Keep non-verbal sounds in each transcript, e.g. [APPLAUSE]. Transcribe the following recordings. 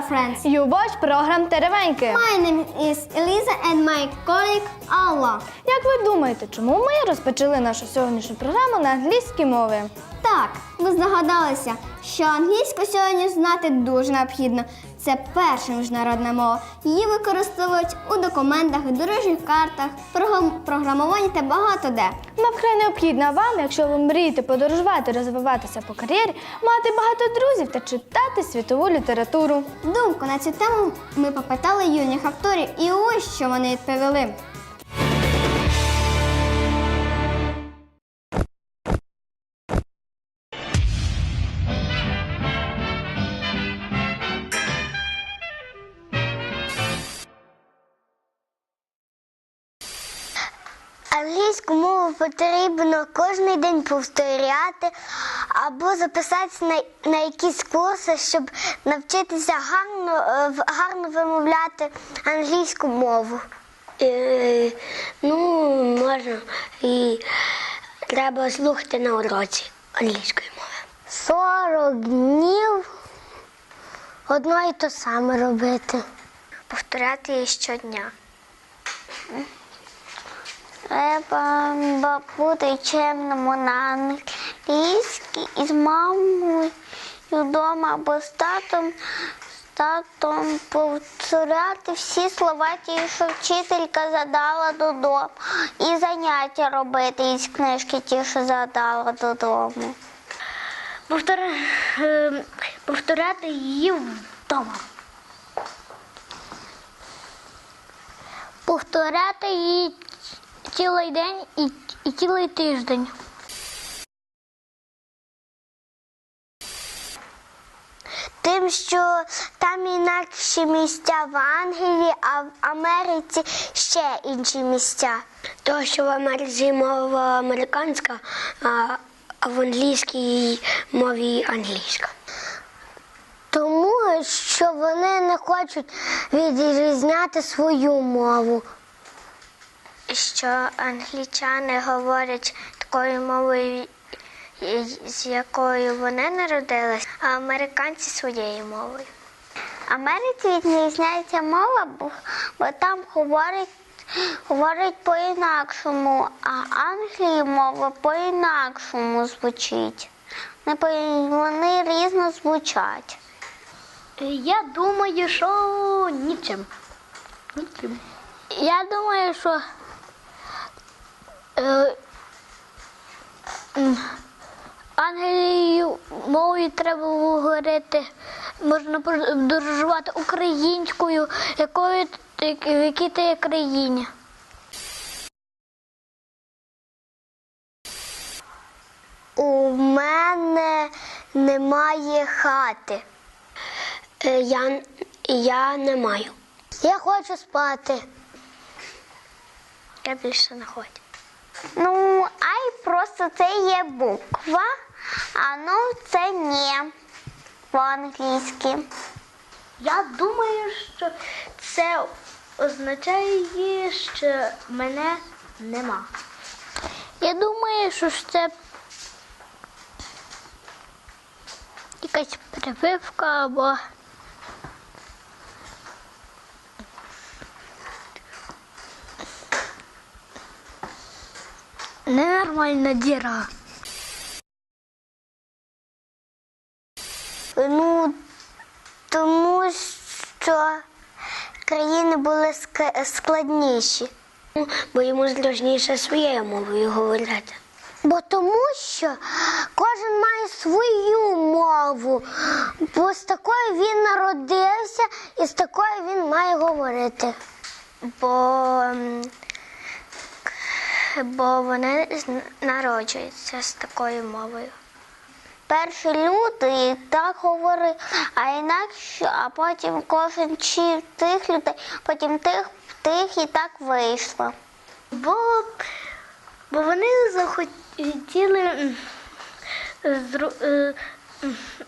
our friends. You watch program Теревеньки. My name is Eliza and my colleague Alla. Як ви думаєте, чому ми розпочали нашу сьогоднішню програму на англійській мові? Так, ви здогадалися, що англійську сьогодні знати дуже необхідно. Це перша міжнародна мова. Її використовують у документах, дорожніх картах, програм- програмуванні та багато де. Вона вкрай необхідна вам, якщо ви мрієте подорожувати, розвиватися по кар'єрі, мати багато друзів та читати світову літературу. Думку на цю тему ми попитали юних акторів, і ось що вони відповіли. Англійську мову потрібно кожен день повторяти або записатися на, на якісь курси, щоб навчитися гарно, е, гарно вимовляти англійську мову. Е, ну, можна і треба слухати на уроці англійської мови. 40 днів одно і те саме робити. Повторяти її щодня. Треба бути чемному на англійській і з мамою вдома або з татом, з татом повторяти всі слова, ті, що вчителька задала додому, і заняття робити із книжки, ті, що задала додому. Повтора... е, повторяти її вдома. Повторяти її цілий день і, і цілий тиждень. Тим, що там інакші місця в Англії, а в Америці ще інші місця. Тому що в Америці мова американська, а в англійській мові англійська. Тому що вони не хочуть відрізняти свою мову. Що англічани говорять такою мовою, з якою вони народились, а американці своєю мовою. В Америці відрізняється мова, бо, бо там говорять, говорять по-інакшому, а Англії мова по-інакшому звучить. Вони, різно звучать. Я думаю, що нічим. Нічим. Я думаю, що Англією мовою треба говорити, можна подорожувати українською, якою в якій ти є країні. У мене немає хати. Е, Я, я не маю. Я хочу спати. Я більше не хочу. Ну, ай просто це є буква, а ну це не по-англійськи. Я думаю, що це означає, що мене нема. Я думаю, що це якась прививка або. Ненормальна діра. Ну, тому що країни були складніші. Ну, Бо йому зручніше своєю мовою говорити. Бо тому що кожен має свою мову, бо з такою він народився і з такою він має говорити. Бо, бо вони народжуються з такою мовою. Перші люди так говорили, а інакше, а потім кожен вчив тих людей, потім тих, тих і так вийшло. Бо, бо вони захотіли е,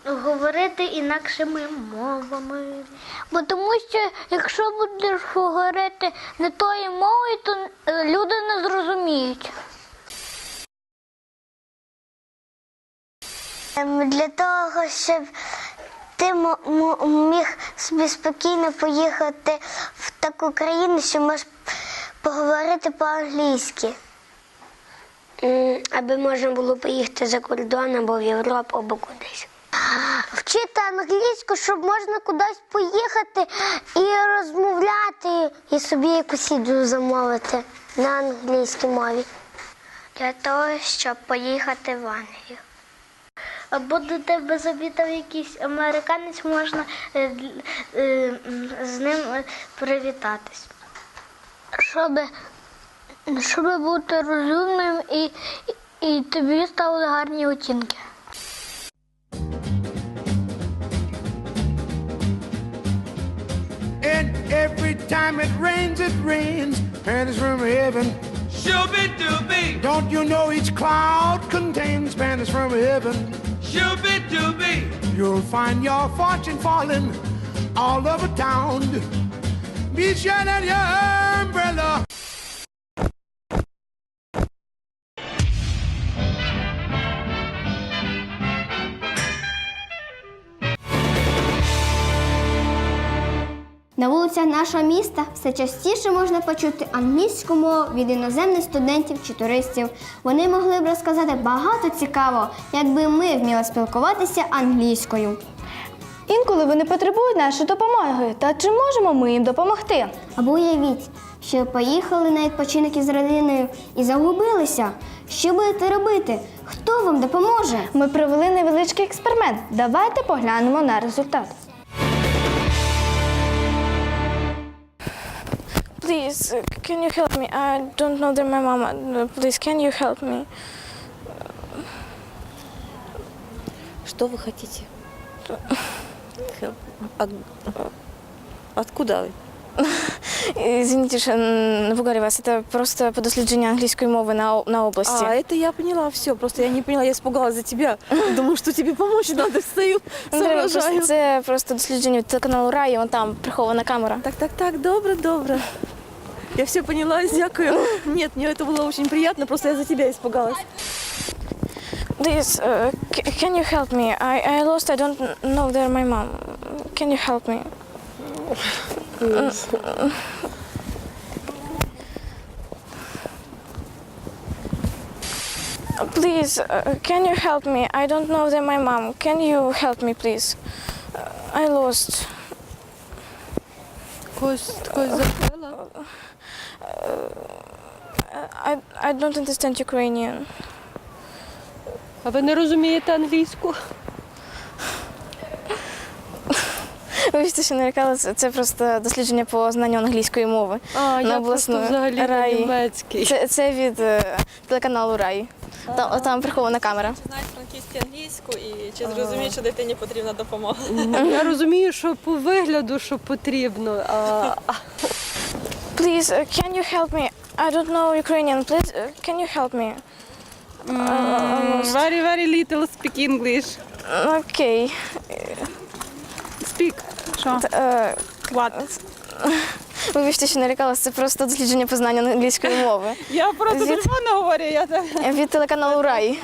говорити інакшими мовами. Бо тому що якщо будеш говорити не тою мовою, то е, люди не зрозуміють. Ем, Для того, щоб ти міг собі спокійно поїхати в таку країну, що можеш поговорити по-англійськи. Аби можна було поїхати за кордон або в Європу, або кудись. Вчити англійську, щоб можна кудись поїхати і розмовляти, і собі якусь їду замовити на англійській мові. Для того, щоб поїхати в Англію. Або до тебе завітав якийсь американець, можна е, е, з ним е, привітатись. Щоб, щоб бути розумним і, і тобі ставили гарні оцінки. And every time it rains, it rains. Panties from heaven. Shooby dooby, Don't you know each cloud contains panties from heaven? shooby dooby. You'll find your fortune falling all over town. Be sure that your umbrella. На вулицях нашого міста все частіше можна почути англійську мову від іноземних студентів чи туристів. Вони могли б розказати багато цікавого, якби ми вміли спілкуватися англійською. Інколи вони потребують нашої допомоги. Та чи можемо ми їм допомогти? Або уявіть, що поїхали на відпочинок із родиною і загубилися. Що будете робити? Хто вам допоможе? Ми провели невеличкий експеримент. Давайте поглянемо на результат. Please, can you help me? I don't know that my mama. Please, can you help me? Что вы хотите? Help. От- Откуда вы? [LAUGHS] Извините, що не пугали вас. Це просто по дослідженню англійської мови на, на області. А, это я поняла, все. Просто я не поняла, я испугалась за тебя. [LAUGHS] Думаю, что тебе помочь надо, стою, Не треба, просто- соображаю. Це просто дослідження від телеканалу Рай, вон там прихована камера. Так, так, так, добро, добро. Я все поняла, дякую. Нет, мне это было очень приятно, просто я за тебя испугалась. Please, uh, can you help me? I, I lost, I don't know they're my mom. Can you help me? Please, uh, can you help me? I don't know they're my mom. Can you help me, please? Uh, I lost. Когось, когось I, don't understand Ukrainian. А ви не розумієте англійську? Вибачте, що нарікала, це, просто дослідження по знанню англійської мови. А, На я просто взагалі Рай. німецький. Це, це від е, телеканалу Рай. Там, там прихована камера. знають франківську англійську і чи зрозуміють, що дитині потрібна допомога. Я розумію, що по вигляду, що потрібно. А, а Please, uh, can you help me? I don't know Ukrainian. Please, uh, can you help me? very, very little speak English. Окей. Speak. Що? Е, What? [LAUGHS] Вибачте, що нарікалася, це просто дослідження по знанню англійської мови. [LAUGHS] Я просто Від- телефонно говорю, я так. Від телеканалу Рай.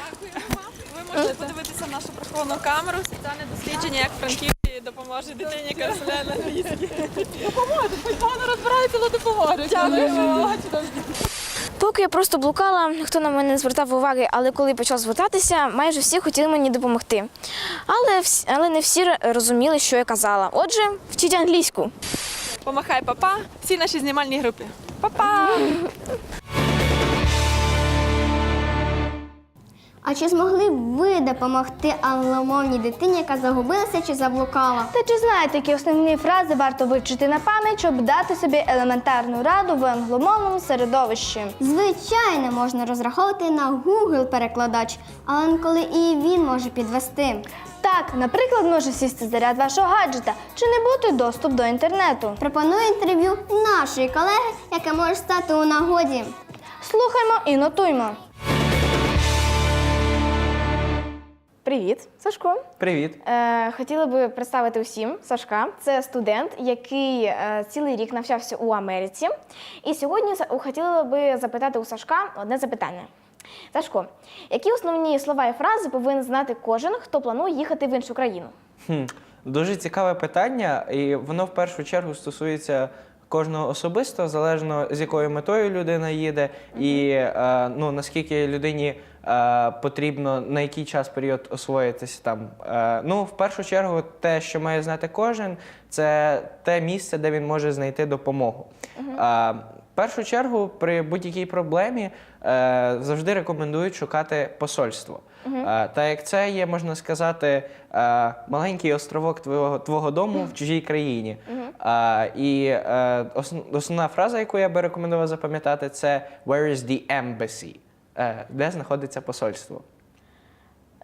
Ви можете подивитися нашу приховану камеру, спеціальне дослідження, як франківці допоможе дитині, яка розмовляє на англійській. Погано розбирається, але допоможе. Дякую. Поки я просто блукала, ніхто на мене не звертав уваги, але коли почав звертатися, майже всі хотіли мені допомогти. Але, всі, але не всі розуміли, що я казала. Отже, вчіть англійську. Помахай папа всій нашій знімальній групі. Папа! А чи змогли б ви допомогти англомовній дитині, яка загубилася чи заблукала? Та чи знаєте, які основні фрази варто вивчити на пам'ять, щоб дати собі елементарну раду в англомовному середовищі? Звичайно, можна розраховувати на Google перекладач, але інколи і він може підвести. Так, наприклад, може сісти заряд вашого гаджета чи не бути доступ до інтернету. Пропоную інтерв'ю нашої колеги, яке може стати у нагоді. Слухаймо і нотуймо. Привіт, Сашко. Привіт. Е, хотіла би представити усім Сашка. Це студент, який е, цілий рік навчався у Америці. І сьогодні хотіла би запитати у Сашка одне запитання. Сашко, які основні слова і фрази повинен знати кожен, хто планує їхати в іншу країну? Хм. Дуже цікаве питання, і воно в першу чергу стосується кожного особисто, залежно з якою метою людина їде, і е, ну, наскільки людині потрібно на який час період освоїтися там. Е, ну, в першу чергу, те, що має знати кожен, це те місце, де він може знайти допомогу. Е, в першу чергу, при будь-якій проблемі е, завжди рекомендують шукати посольство. Е, Та як це є, можна сказати, е, маленький островок твого, твого дому в чужій країні. Е, І е, ос- основна фраза, яку я би рекомендував запам'ятати, це Where is the embassy? Е, Де знаходиться посольство?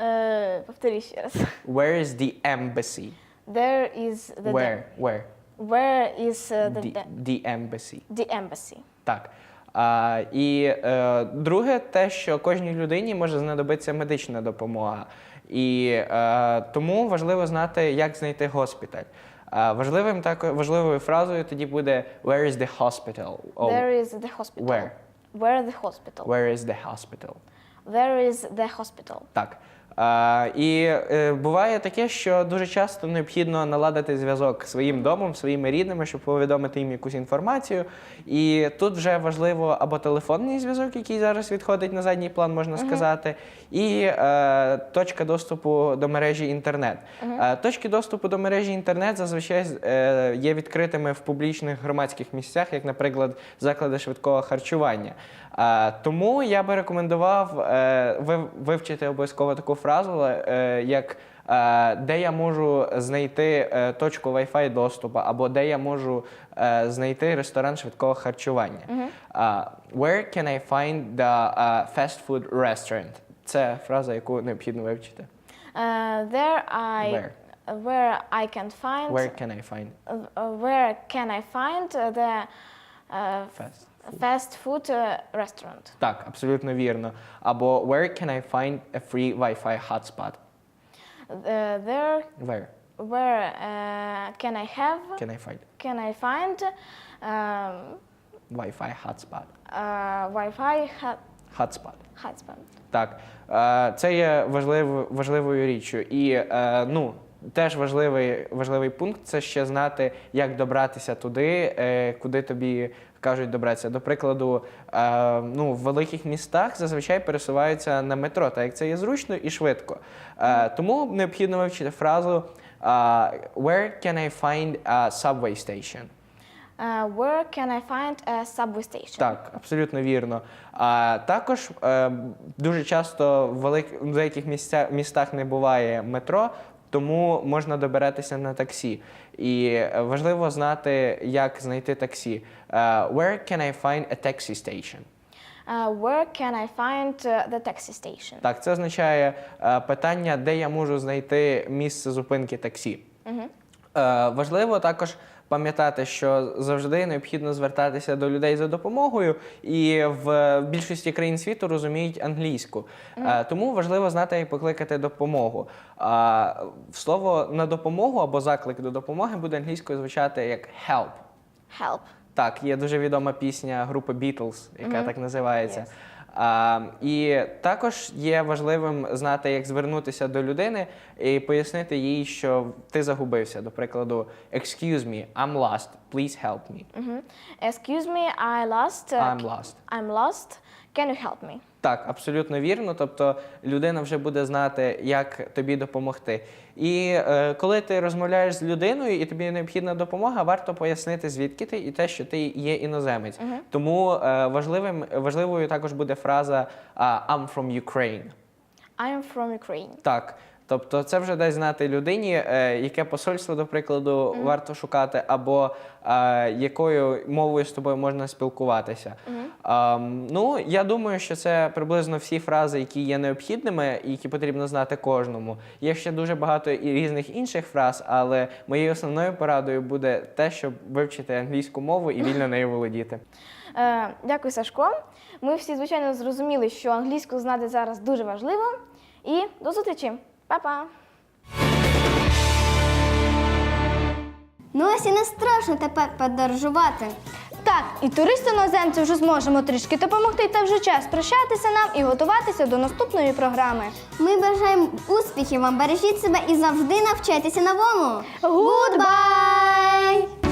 Е, повторі ще раз. Where is the embassy? There is the Where? Where? Where is uh, the, The, the embassy. the embassy? Так. А, і е, друге, те, що кожній людині може знадобитися медична допомога. І е, тому важливо знати, як знайти госпіталь. А, важливим так, важливою фразою тоді буде Where is the hospital? Oh, There is the hospital. Where? Where the hospital? Where is the hospital? Where is the hospital? Так. А, і е, буває таке, що дуже часто необхідно наладити зв'язок своїм домом, своїми рідними, щоб повідомити їм якусь інформацію. І тут вже важливо або телефонний зв'язок, який зараз відходить на задній план, можна сказати, і е, точка доступу до мережі інтернет. Е, точки доступу до мережі інтернет зазвичай е, є відкритими в публічних громадських місцях, як, наприклад, заклади швидкого харчування. Е, тому я би рекомендував е, вив- вивчити обов'язково таку фразу, е, як е, де я можу знайти е, точку Wi-Fi доступу, або де я можу е, знайти ресторан швидкого харчування. Where can I find the uh, fast food restaurant? Це фраза, яку необхідно вивчити. Uh, there I Where? where I can find Where can I find uh, where can I find the uh, fast? Fast food uh, restaurant? Так, абсолютно вірно. Або where can I find a free Wi-Fi hotspot? Uh, there Where where uh, can I have can I find can I find um, Wi-Fi hotspot? uh, Wi-Fi hot Hotspot. hotspot? Так, е, це є важливо, важливою річчю. І е, ну, теж важливий, важливий пункт це ще знати, як добратися туди, е, куди тобі кажуть добратися. До прикладу, е, ну, в великих містах зазвичай пересуваються на метро, так як це є зручно і швидко. Е, тому необхідно вивчити фразу е, Where can I find a subway station? Uh, where can I find a subway station? Так, абсолютно вірно. А також е, дуже часто в велик- в деяких місця, містах не буває метро, тому можна добиратися на таксі. І е, важливо знати, як знайти таксі. Uh, where can I find a taxi station? Uh, where can I find uh, the taxi station? Так, це означає uh, питання, де я можу знайти місце зупинки таксі. Е, важливо також пам'ятати, що завжди необхідно звертатися до людей за допомогою, і в більшості країн світу розуміють англійську. Е, тому важливо знати, як покликати допомогу. Слово на допомогу або заклик до допомоги буде англійською звучати як help. Help. Так, є дуже відома пісня групи Beatles, яка так називається. А, і також є важливим знати, як звернутися до людини і пояснити їй, що ти загубився. До прикладу, excuse me, I'm lost, please help me. Excuse me, I lost. uh, I'm lost. I'm lost. Can you help me? Так, абсолютно вірно. Тобто людина вже буде знати, як тобі допомогти. І е, коли ти розмовляєш з людиною і тобі необхідна допомога, варто пояснити, звідки ти і те, що ти є іноземець. Тому е, важливим, важливою також буде фраза а, I'm from Ukraine. I'm from Ukraine. Так. Тобто це вже дасть знати людині, е, яке посольство, до прикладу, варто шукати, або е, якою мовою з тобою можна спілкуватися. Ам, ну, я думаю, що це приблизно всі фрази, які є необхідними і які потрібно знати кожному. Є ще дуже багато і різних інших фраз, але моєю основною порадою буде те, щоб вивчити англійську мову і вільно нею володіти. Е, дякую, Сашко. Ми всі, звичайно, зрозуміли, що англійську знати зараз дуже важливо. І до зустрічі. Па-па! Ну ось і не страшно тепер подорожувати. Так, і туристу іноземцю вже зможемо трішки допомогти, та вже час прощатися нам і готуватися до наступної програми. Ми бажаємо успіхів вам, бережіть себе і завжди навчайтеся новому. Goodbye!